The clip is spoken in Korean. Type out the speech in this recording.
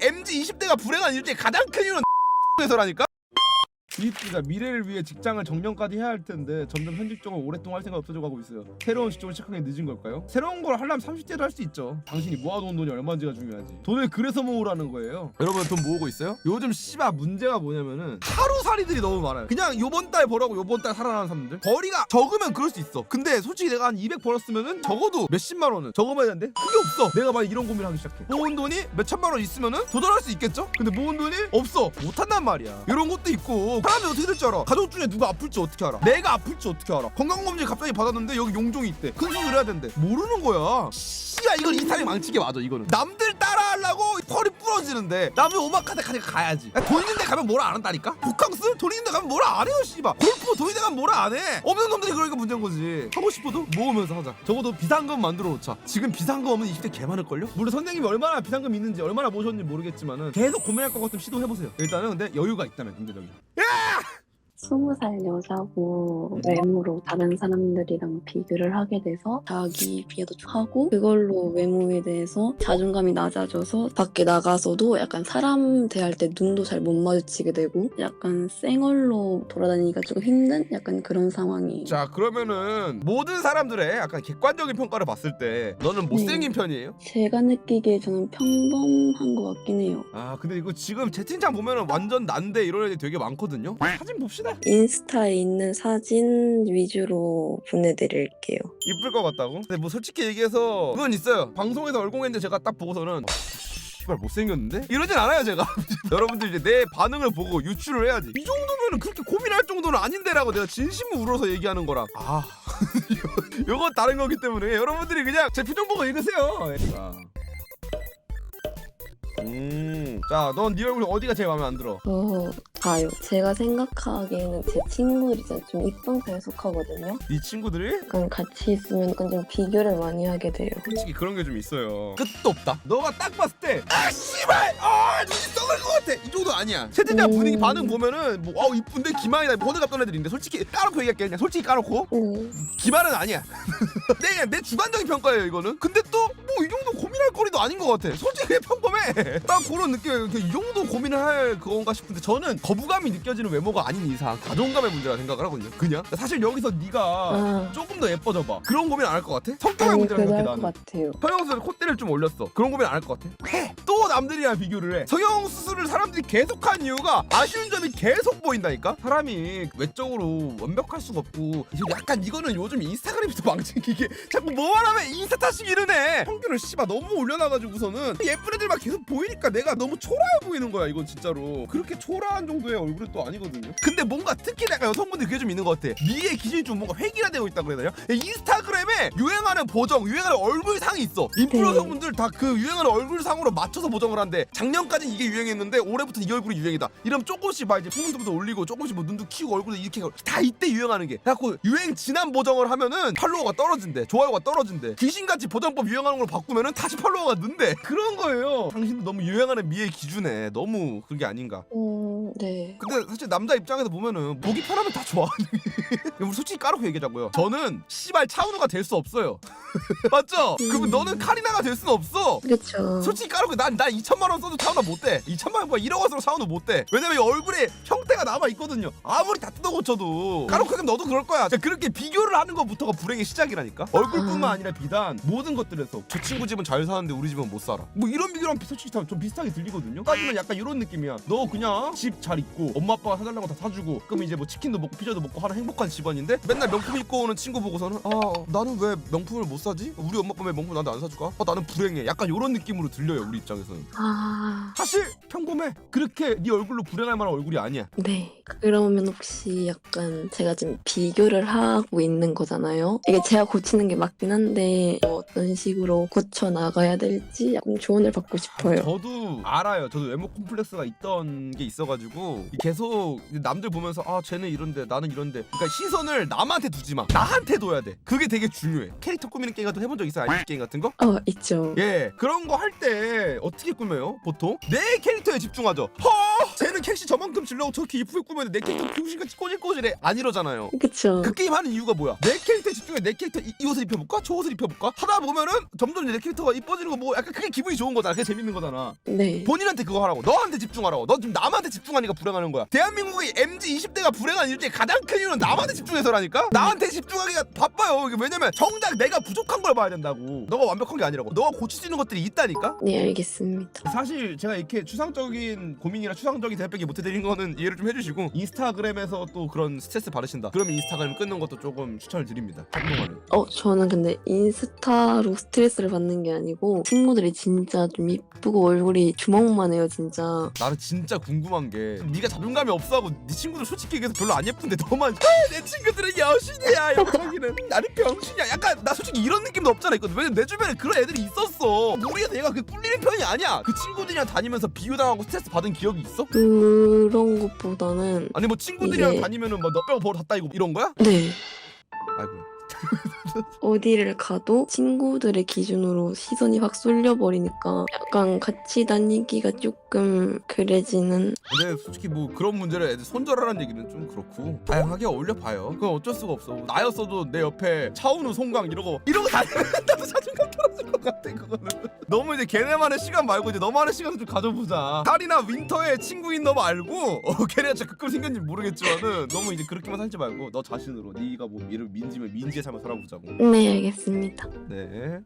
MZ 20대가 불행한 일대 가장 큰 이유는 에서라니까. 이입기가 미래를 위해 직장을 정년까지 해야 할 텐데 점점 현직적으로 오랫동안 할 생각 없어져 가고 있어요. 새로운 직종을 시작하기 늦은 걸까요? 새로운 걸 하려면 30대도 할 수 있죠. 당신이 모아놓은 돈이 얼마인지가 중요하지. 돈을 그래서 모으라는 거예요. 여러분 돈 모으고 있어요? 요즘 씨발 문제가 뭐냐면은 하루살이들이 너무 많아요. 그냥 요번 달 벌하고 요번 달 살아나는 사람들. 벌이가 적으면 그럴 수 있어. 근데 솔직히 내가 한 200 벌었으면은 적어도 몇십만 원은 적어봐야 되는데 그게 없어. 내가 만약 이런 고민을 하기 시작해. 모은 돈이 몇천만 원 있으면은 도달할 수 있겠죠? 근데 모은 돈이 없어. 못한단 말이야. 이런 것도 있고 사람이 어떻게 될 줄 알아? 가족 중에 누가 아플지 어떻게 알아? 내가 아플지 어떻게 알아? 건강검진 갑자기 받았는데 여기 용종이 있대. 큰 수술 해야 된대. 모르는 거야. 씨야 이건 인스타에 망치게 맞아 이거는. 남들 따라 하려고 펄이 부러지는데 남의 오마카세 가니 가야지. 야, 돈 있는데 가면 뭐라 안 한다니까? 호캉스? 돈 있는데 가면 뭐라 안 해요 씨발. 골프 돈 있는데 가면 뭐라 안 해. 없는 놈들이 그러니까 문제인 거지. 하고 싶어도 모으면서 하자. 적어도 비상금 만들어 놓자. 지금 비상금 없는 20대 개 많을걸요? 물론 선생님이 얼마나 비상금 있는지 얼마나 모셨는지 모르겠지만은 계속 고민할 것 같으면 시도해보세요. 일단은 근데 여유가 있다면 경제적인. 스무 살 여자고 외모로 다른 사람들이랑 비교를 하게 돼서 자기 비하도 좀 하고 그걸로 외모에 대해서 자존감이 낮아져서 밖에 나가서도 약간 사람 대할 때 눈도 잘 못 마주치게 되고 약간 쌩얼로 돌아다니기가 조금 힘든 약간 그런 상황이에요. 자 그러면은 모든 사람들의 약간 객관적인 평가를 봤을 때 너는 못생긴 편이에요? 제가 느끼기에 저는 평범한 것 같긴 해요. 아 근데 이거 지금 채팅창 보면은 완전 난데 이런 애들 되게 많거든요. 사진 봅시다. 인스타에 있는 사진 위주로 보내드릴게요. 이쁠 것 같다고? 근데 뭐 솔직히 얘기해서 그건 있어요. 방송에서 얼공했는데 제가 딱 보고서는 어, 씨발 못생겼는데? 이러진 않아요 제가 여러분들 이제 내 반응을 보고 유추를 해야지 이 정도면은 그렇게 고민할 정도는 아닌데라고 내가 진심을 우러서 얘기하는 거라 아 이거- 다른 거기 때문에 여러분들이 그냥 제 표정 보고 읽으세요 자. 음, 자, 넌 네 얼굴 어디가 제일 마음에 안 들어? 저 봐요. 제가 생각하기에는 제 친구들이 좀 이쁜 편에 속하거든요. 네 친구들이 약간 같이 있으면 약간 좀 비교를 많이 하게 돼요. 솔직히 그런 게 좀 있어요. 끝도 없다. 너가 딱 봤을 때, 아 씨발, 아 눈이 썩을 것 같아. 이 정도 아니야. 채팅창 음. 분위기 반응 보면은 뭐, 어 이쁜데 기만이다. 호들갑 떠는 애들인데 솔직히 까놓고 얘기할게 그냥 솔직히 까놓고 네. 기만은 아니야. 내, 내 주관적인 평가예요 이거는. 근데 또 뭐 이 정도 고민할 거리도 아닌 것 같아. 솔직히 그냥 평범해. 딱 그런 느낌이에요. 이 정도 고민을 할 그건가 싶은데 저는 거부감이 느껴지는 외모가 아닌 이상 자존감의 문제라 생각을 하거든요. 그냥 사실 여기서 네가 아, 조금 더 예뻐져봐. 그런 고민 안 할 것 같아? 성격의 아니 문제라 그거 생각해 할것 나는. 같아요. 성형 수술 콧대를 좀 올렸어. 그런 고민 안 할 것 같아? 해. 또 남들이랑 비교를 해. 성형 수술을 사람들이 계속한 이유가 아쉬운 점이 계속 보인다니까. 사람이 외적으로 완벽할 수가 없고 이거 약간 이거는 요즘 인스타그램이 더 망친 게 이게 자꾸 뭐만 하면 인스타 탓이 이러네. 평균을 씨발 너무 올려놔가지고서는 예쁜 애들만 계속 보이니까 내가 너무 초라해 보이는 거야 이건 진짜로. 그렇게 초라한 정도의 얼굴이 또 아니거든요. 근데 뭔가 특히 내가 여성분들 그게 좀 있는 것 같아. 미의 기준이 좀 뭔가 획일화되고 있다 그래야 되나? 인스타그램에 유행하는 보정, 유행하는 얼굴상이 있어. 인플루언서분들 다 그 유행하는 얼굴상으로 맞춰서 보정을 한대. 작년까지 이게 유행했는데 올해부터 이 얼굴이 유행이다. 이러면 조금씩 막 이제 풍문부터 올리고 조금씩 뭐 눈도 키우고 얼굴도 이렇게 하고 다 이때 유행하는 게. 그래갖고 유행 지난 보정을 하면은 팔로워가 떨어진대. 좋아요가 떨어진대. 귀신같이 보정법 유행하는 걸 바꾸면은 다시 팔로워가 는대. 그런 거예요. 당신도 너무 유행하는 미의 기준에 너무 그게 아닌가. 음, 네. 근데 사실 남자 입장에서 보면은 보기 편하면 다 좋아. 우리 솔직히 까놓고 얘기하자고요. 저는 씨발 차은우가 될 수 없어요. 맞죠? 그러면 음. 너는 카리나가 될 수는 없어. 그렇죠. 솔직히 까놓고 난, 난 2천만 원 써도 차은우 못 돼. 2천만 원, 1억 원 써도 차은우 못 돼. 왜냐면 이 얼굴에 형태가 남아 있거든요. 아무리 다 뜯어 고쳐도. 까놓고 그럼 너도 그럴 거야. 자, 그렇게 비교를 하는 것부터가 불행의 시작이라니까. 얼굴뿐만 아니라 비단 모든 것들에서 저 친구 집은 잘 사는데 우리 집은 못 살아. 뭐 이런 비교랑 솔직히 다좀 비슷하게 들리거든요. 따지면 약간 이런 느낌이야. 너 그냥 집 잘 있고 엄마 아빠가 사달라는 거다 사주고 그럼 이제 뭐 치킨도 먹고 피자도 먹고 하는 행복한 집안인데 맨날 명품 입고 오는 친구 보고서는 아 나는 왜 명품을 못 사 지? 우리 엄마 아빠 왜 명품 나한테 안 사줄까? 아 나는 불행해. 약간 이런 느낌으로 들려요 우리 입장에서는. 아, 사실 평범해. 그렇게 네 얼굴로 불행할 만한 얼굴이 아니야. 네. 그러면 혹시 약간 제가 지금 비교를 하고 있는 거잖아요. 이게 제가 고치는 게 맞긴 한데 뭐 어떤 식으로 고쳐 나가야 될지 약간 조언을 받고 싶어요. 저도 알아요. 저도 외모 콤플렉스가 있던 게 있어가지고 계속 남들 보면서 아 쟤는 이런데 나는 이런데 그러니까 시선을 남한테 두지 마. 나한테 둬야 돼. 그게 되게 중요해. 캐릭터 꾸미는 게임 같은 거 해본 적 있어요? IP 게임 같은 거? 어, 있죠. 예 그런 거 할 때 어떻게 꾸며요? 보통 내 캐릭터에 집중하죠. 허 쟤는 캐시 저만큼 질려고 저렇게 이쁘게 꾸면 내 캐릭터 귀신같이 꼬질꼬질해. 안 이러잖아요. 그쵸. 그 게임 하는 이유가 뭐야? 내 캐릭터에 집중해. 내 캐릭터 이, 이 옷을 입혀볼까? 저 옷을 입혀볼까? 하다 보면은 점점 내 캐릭터가 이뻐지는 거 뭐 약간 그게 기분이 좋은 거잖아. 그게 재밌는 거잖아. 네. 본인한테 그거 하라고. 너한테 집중하라고. 너 지금 남한테 집중하니까 불행하는 거야. 대한민국의 MZ 20대가 불행한 이유 중에 가장 큰 이유는 남한테 집중해서라니까? 나한테 집중하기가 바빠요. 이게 왜냐면 정작 내가 부족한 걸 봐야 된다고. 너가 완벽한 게 아니라고. 너가 고칠 수 있는 것들이 있다니까? 네, 알겠습니다. 사실 제가 이렇게 추상적인 고민이나 추상적인 대답밖에 못 해드린 거는 이해를 좀 해주시고 인스타그램에서 또 그런 스트레스 받으신다. 그러면 인스타그램 끊는 것도 조금 추천을 드립니다. 한동안은. 어, 저는 근데 인스타로 스트레스를 받는 게 아니고 친구들이 진짜 좀 이쁘고 얼굴이 주먹만 해요, 진짜. 나는 진짜 궁금한 게 네가 자존감이 없어하고 네 친구들 솔직히 얘기해서 별로 안 예쁜데 너만 아, 내 친구들은 여신이야 영탁 이는 나는 병신이야 약간 나 솔직히 이런 느낌도 없잖아 있거든 왜냐면 내 주변에 그런 애들이 있었어 우리가 얘가 그 꿀리는 편이 아니야 그 친구들이랑 다니면서 비교당하고 스트레스 받은 기억이 있어? 그런 것보다는 아니 뭐 친구들이랑 이게- 다니면은 뭐너 빼고 벌다 따이고 이런 거야? 네. 아이고 어디를 가도 친구들의 기준으로 시선이 확 쏠려버리니까 약간 같이 다니기가 조금 그래지는. 근데 솔직히 뭐 그런 문제를 애들 손절하라는 얘기는 좀 그렇고 다양하게 어울려 봐요. 그건 어쩔 수가 없어. 나였어도 내 옆에 차은우 송강 이러고 이러고 나도 자존감 떨어질 것 같아 그거는. 너무 이제 걔네만의 시간 말고 이제 너만의 시간을 좀 가져보자. 달이나 윈터의 친구인 너 말고 어, 걔네가 진짜 그걸 생겼는지 모르겠지만은 너무 이제 그렇게만 살지 말고 너 자신으로 네가 뭐 미를 민지면 민지의 삶을 살아보자고. 네 알겠습니다. 네